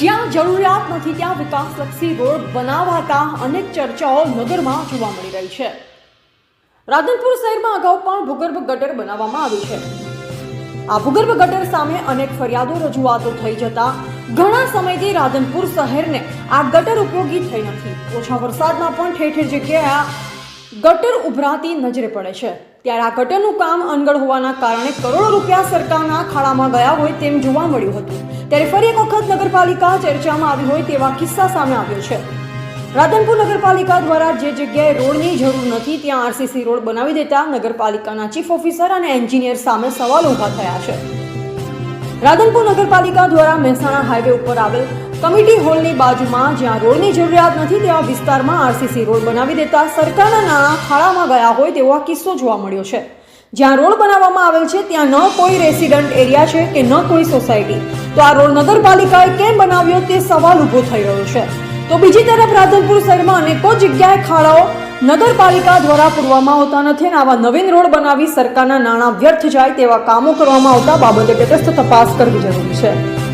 જ્યાં જરૂરિયાત નથી ત્યાં વિકાસલક્ષી રોડ બનાવાતા અનેક ચર્ચાઓ નગરમાં જોવા મળી રહી છે. રાધનપુર શહેરમાં અગાઉ પણ ભૂગર્ભ ગટર બનાવવામાં આવી છે. આ ભૂગર્ભ ગટર સામે અનેક ફરિયાદો, રજૂઆતો થઈ જતા ઘણા સમયથી રાધનપુર શહેરને આ ગટર ઉપયોગી થઈ નથી. ઓછા વરસાદમાં પણ ઠેર ઠેર જગ્યાએ ગટર ઉભરાતી નજરે પડે છે. ત્યારે આ ગટરનું કામ અનગળ હોવાના કારણે કરોડો રૂપિયા સરકારના ખાડામાં ગયા હોય તેમ જોવા મળ્યું હતું. ત્યારે ફરી એક વખત નગરપાલિકા ચર્ચામાં આવી હોય તેવા કિસ્સા સામે આવ્યો છે. રાધનપુર નગરપાલિકા દ્વારા જે જગ્યાએ રોડની જરૂર નથી, ત્યાં આરસીસી રોડ બનાવી દેતા નગરપાલિકાના ચીફ ઓફિસર અને એન્જિનિયર સામે સવાલ ઊભા થયા છે. રાધનપુર નગરપાલિકા દ્વારા મહેસાણા હાઈવે ઉપર આવેલ કમિટી હોલની બાજુમાં જ્યાં રોડની જરૂરિયાત નથી તેવા વિસ્તારમાં આરસીસી રોડ બનાવી દેતા સરકારના નાણાં ખાડામાં ગયા હોય તેવો આ કિસ્સો જોવા મળ્યો છે. જ્યાં રોડ બનાવવામાં આવેલ છે ત્યાં ન કોઈ રેસિડન્ટ એરિયા છે કે ન કોઈ સોસાયટી. તો આ રોડ નગરપાલિકાએ કેમ બનાવ્યો તે સવાલ ઊભો થઈ રહ્યો છે. તો બીજી તરફ રાધનપુર શહેરમાં અનેકો જગ્યાએ ખાડાઓ નગરપાલિકા દ્વારા પૂરવામાં આવતા નથી અને આવા નવીન રોડ બનાવી સરકારના નાણાં વ્યર્થ જાય તેવા કામો કરવામાં આવતા બાબતે તટસ્થ તપાસ કરવી જરૂરી છે.